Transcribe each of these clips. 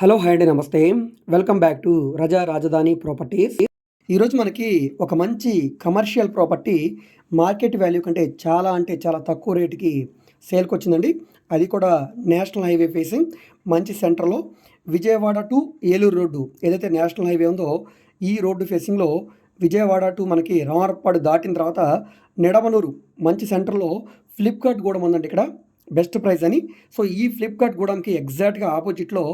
Hello hi అండి నమస్తే. Welcome back to రజా రాజధాని ప్రాపర్టీస్. ఈరోజు మనకి ఒక మంచి కమర్షియల్ ప్రాపర్టీ మార్కెట్ వాల్యూ కంటే చాలా అంటే చాలా తక్కువ రేటుకి సేల్కి వచ్చిందండి. అది కూడా నేషనల్ హైవే ఫేసింగ్ మంచి సెంటర్లో. విజయవాడ టు ఏలూరు రోడ్డు ఏదైతే నేషనల్ హైవే ఉందో ఈ రోడ్డు ఫేసింగ్లో విజయవాడ టు మనకి రామర్పాడు దాటిన తర్వాత నిడమనూరు మంచి సెంటర్లో ఫ్లిప్కార్ట్ కూడా ఉందండి ఇక్కడ. బెస్ట్ ప్రైస్ అని. సో ఈ ఫ్లిప్కార్ట్ గూడెంకి ఎగ్జాక్ట్గా ఆపోజిట్లో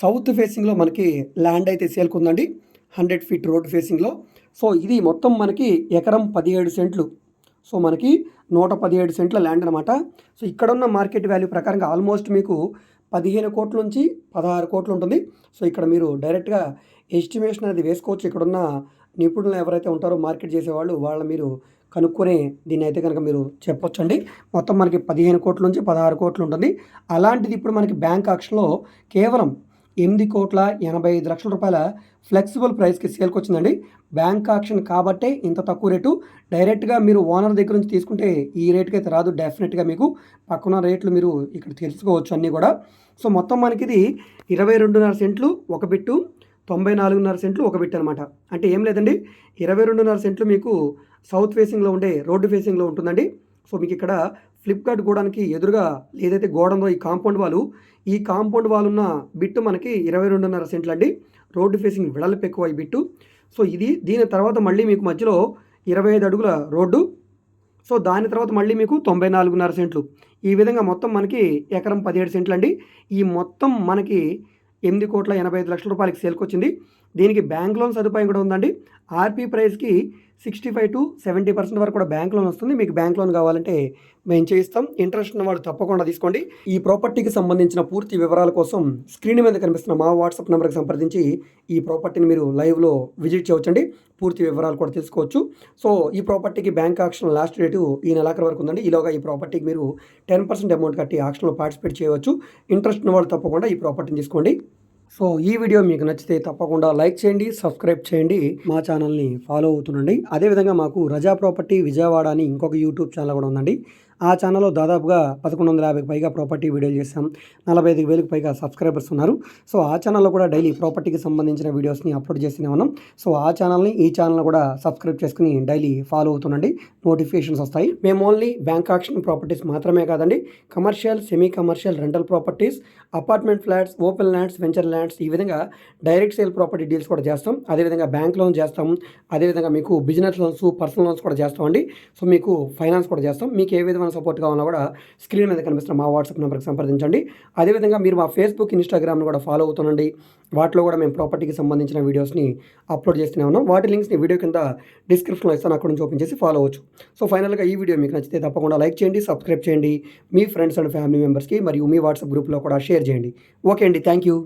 సౌత్ ఫేసింగ్లో మనకి ల్యాండ్ అయితే సేల్కుందండి. హండ్రెడ్ ఫీట్ రోడ్ ఫేసింగ్లో. సో ఇది మొత్తం మనకి ఎకరం పదిహేడు సెంట్లు. సో మనకి నూట పదిహేడు సెంట్ల ల్యాండ్ అనమాట సో ఇక్కడున్న మార్కెట్ వాల్యూ ప్రకారంగా ఆల్మోస్ట్ మీకు పదిహేను కోట్ల నుంచి పదహారు కోట్లు ఉంటుంది. సో ఇక్కడ మీరు డైరెక్ట్గా ఎస్టిమేషన్ అనేది వేసుకోవచ్చు. ఇక్కడున్న నిపుణులు ఎవరైతే ఉంటారో మార్కెట్ చేసేవాళ్ళు వాళ్ళ మీరు కనుక్కొని దీన్ని అయితే కనుక మీరు చెప్పొచ్చండి. మొత్తం మనకి పదిహేను కోట్ల నుంచి పదహారు కోట్లు ఉంటుంది. అలాంటిది ఇప్పుడు మనకి బ్యాంక్ ఆక్షన్లో కేవలం ఎనిమిది కోట్ల ఎనభై ఐదు లక్షల రూపాయల ఫ్లెక్సిబుల్ ప్రైస్కి సేల్కి వచ్చిందండి. బ్యాంక్ ఆక్షన్ కాబట్టే ఇంత తక్కువ రేటు. డైరెక్ట్గా మీరు ఓనర్ దగ్గర నుంచి తీసుకుంటే ఈ రేటుకి అయితే రాదు. డెఫినెట్గా మీకు పక్కన రేట్లు మీరు ఇక్కడ తెలుసుకోవచ్చు అన్నీ కూడా. సో మొత్తం మనకి ఇది ఇరవై రెండున్నర సెంట్లు ఒక బిట్టు తొంభై నాలుగున్నర సెంట్లు ఒక బిట్ అనమాట అంటే ఏం లేదండి ఇరవై రెండున్నర సెంట్లు మీకు సౌత్ ఫేసింగ్లో ఉండే రోడ్డు ఫేసింగ్లో ఉంటుందండి. సో మీకు ఇక్కడ ఫ్లిప్కార్ట్ గోడానికి ఎదురుగా ఏదైతే గోడంలో ఈ కాంపౌండ్ వాళ్ళు ఈ కాంపౌండ్ వాళ్ళు ఉన్న బిట్టు మనకి ఇరవై రెండున్నర సెంట్లు అండి రోడ్డు ఫేసింగ్ వెడల్పు ఎక్కువ ఈ బిట్టు. సో ఇది దీని తర్వాత మళ్ళీ మీకు మధ్యలో ఇరవై ఐదు అడుగుల రోడ్డు. సో దాని తర్వాత మళ్ళీ మీకు తొంభై నాలుగున్నర సెంట్లు. ఈ విధంగా మొత్తం మనకి ఎకరం పదిహేడు సెంట్లు అండి ఈ మొత్తం మనకి ఎనిమిది కోట్ల ఎనభై ఐదు లక్షల రూపాయలకి సేల్కొచ్చింది. దీనికి బ్యాంక్ లోన్ సదుపాయం కూడా ఉందండి. ఆర్పీ ప్రైస్కి sixty five to seventy percent వరకు కూడా బ్యాంక్ లోన్ వస్తుంది. మీకు బ్యాంక్ లోన్ కావాలంటే మేము చేయిస్తాం. ఇంట్రెస్ట్ ఉన్న వాళ్ళు తప్పకుండా తీసుకోండి. ఈ ప్రాపర్టీకి సంబంధించిన పూర్తి వివరాల కోసం స్క్రీన్ మీద కనిపిస్తున్న మా వాట్సాప్ నెంబర్కి సంప్రదించి ఈ ప్రాపర్టీని మీరు లైవ్లో విజిట్ చేయవచ్చండి. పూర్తి వివరాలు కూడా తెలుసుకోవచ్చు. సో ఈ ప్రాపర్టీకి బ్యాంక్ ఆక్షన్ లాస్ట్ డేటు ఈ నెలాఖరు వరకు ఉందండి. ఈలోగా ఈ ప్రాపర్టీకి మీరు టెన్ పర్సెంట్ అమౌంట్ కట్టి ఆక్షన్లో పార్టిసిపేట్ చేయవచ్చు. ఇంట్రెస్ట్ ఉన్న వాళ్ళు తప్పకుండా ఈ ప్రాపర్టీని తీసుకోండి. సో ఈ వీడియో మీకు నచ్చితే తప్పకుండా లైక్ చేయండి సబ్స్క్రైబ్ చేయండి మా ఛానల్ని ఫాలో అవుతుండండి. అదేవిధంగా మాకు రజా ప్రాపర్టీ విజయవాడ అని ఇంకొక యూట్యూబ్ ఛానల్ కూడా ఉందండి. ఆ ఛానల్లో దాదాపుగా పదకొండు వందల యాభైకి పైగా ప్రాపర్టీ వీడియోలు చేస్తాం నలభై ఐదు వేలకు పైగా సబ్స్క్రైబర్స్ ఉన్నారు. సో ఆ ఛానల్లో కూడా డైలీ ప్రాపర్టీకి సంబంధించిన వీడియోస్ని అప్లోడ్ చేస్తూనే ఉన్నాం. సో ఆ ఛానల్ని ఈ ఛానల్ కూడా సబ్స్క్రైబ్ చేసుకుని డైలీ ఫాలో అవుతుండండి. నోటిఫికేషన్స్ వస్తాయి. మేము ఓన్లీ బ్యాంక్ ఆక్షన్ ప్రాపర్టీస్ మాత్రమే కాదండి commercial semi commercial rental properties apartment flats open lands venture lands ఈ విధంగా డైరెక్ట్ సేల్ ప్రాపర్టీ డీల్స్ కూడా చేస్తాం. అదేవిధంగా బ్యాంక్ లోన్ చేస్తాం. అదేవిధంగా మీకు బిజినెస్ లోన్స్ పర్సనల్ లోన్స్ కూడా చేస్తామండి. సో మీకు ఫైనాన్స్ కూడా చేస్తాం. మీకు ఏ విధమైన సపోర్ట్ కావాలన్నా కూడా స్క్రీన్ మీద కనిపిస్తున్న మా వాట్సాప్ నెంబర్కి సంప్రదించండి. అదేవిధంగా మీరు మా ఫేస్బుక్ ఇన్స్టాగ్రామ్ను కూడా ఫాలో అవుతుండండి. వాటిలో కూడా మేము ప్రాపర్టీకి సంబంధించిన వీడియోస్ని అప్లోడ్ చేస్తూనే ఉన్నాం. వాటి లింక్స్ని వీడియో కింద డిస్క్రిప్షన్లో ఇస్తాను. అక్కడ నుంచి ఓపెన్ చేసి ఫాలో అవ్వచ్చు. సో ఫైనల్గా ఈ వీడియో మీకు నచ్చితే తప్పకుండా లైక్ చేయండి సబ్స్క్రైబ్ చేయండి. మీ ఫ్రెండ్స్ అండ్ ఫ్యామిలీ మెంబర్స్కి మరియు మీ వాట్సాప్ గ్రూప్లో కూడా షేర్ చేయండి. ఓకే అండి. Thank you